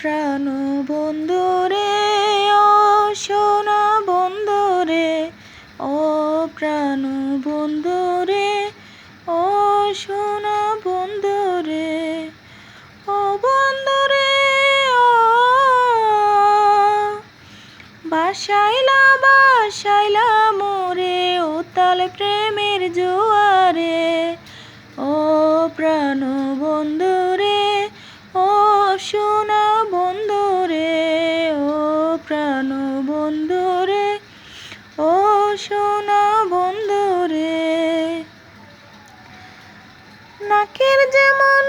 প্রাণ বন্ধুরে ও সোনা বন্ধুরে ও প্রাণ বন্ধুরে ও সোনা বন্ধুরে ও বন্ধুরে ও। বাসাইলা বাসাইলা মোরে, উতাল প্রেমের জোয়ারে, ও প্রাণ বন্ধুরে ও সোনা প্রাণ বন্ধুরে ও সোনা বন্ধুরে। নাকের যেমন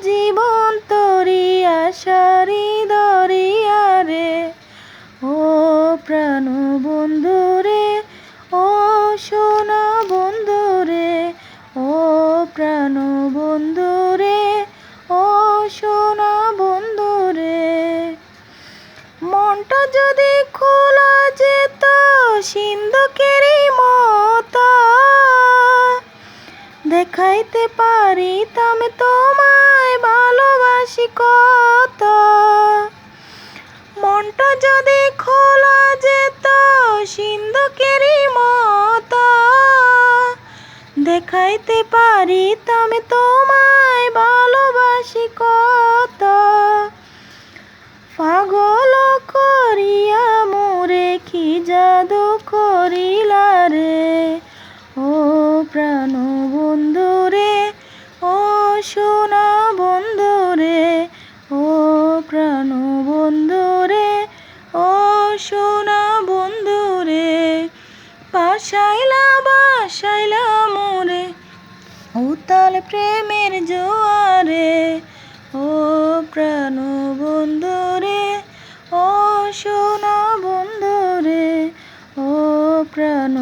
জীবন তরি আশারি দরিয়া রে ও প্রাণ বন্ধু রে, ও সোনা বন্ধু রে, ও প্রাণ বন্ধু রে, ও সোনা বন্ধু রে। মনটা যদি খোলা যেত সিন্ধুকেরই মতো, দেখাইতে পারিতাম মনটা যদি খোলা যেত, সিন্ধুকেরই মতো। দেখাইতে পারিতাম তোমায় ভালোবাসি কত। পাগল করিয়া মোরে কি জাদু করিলা রে? ও প্রাণ বন্ধু রে, ও সোনা বন্ধু রে, ও প্রাণ সোনা বন্ধু রে বাসাইলা মোরে, উতাল প্রেমের জোয়ারে, ও প্রাণ বন্ধু রে ও সোনা বন্ধু রে ও প্রাণ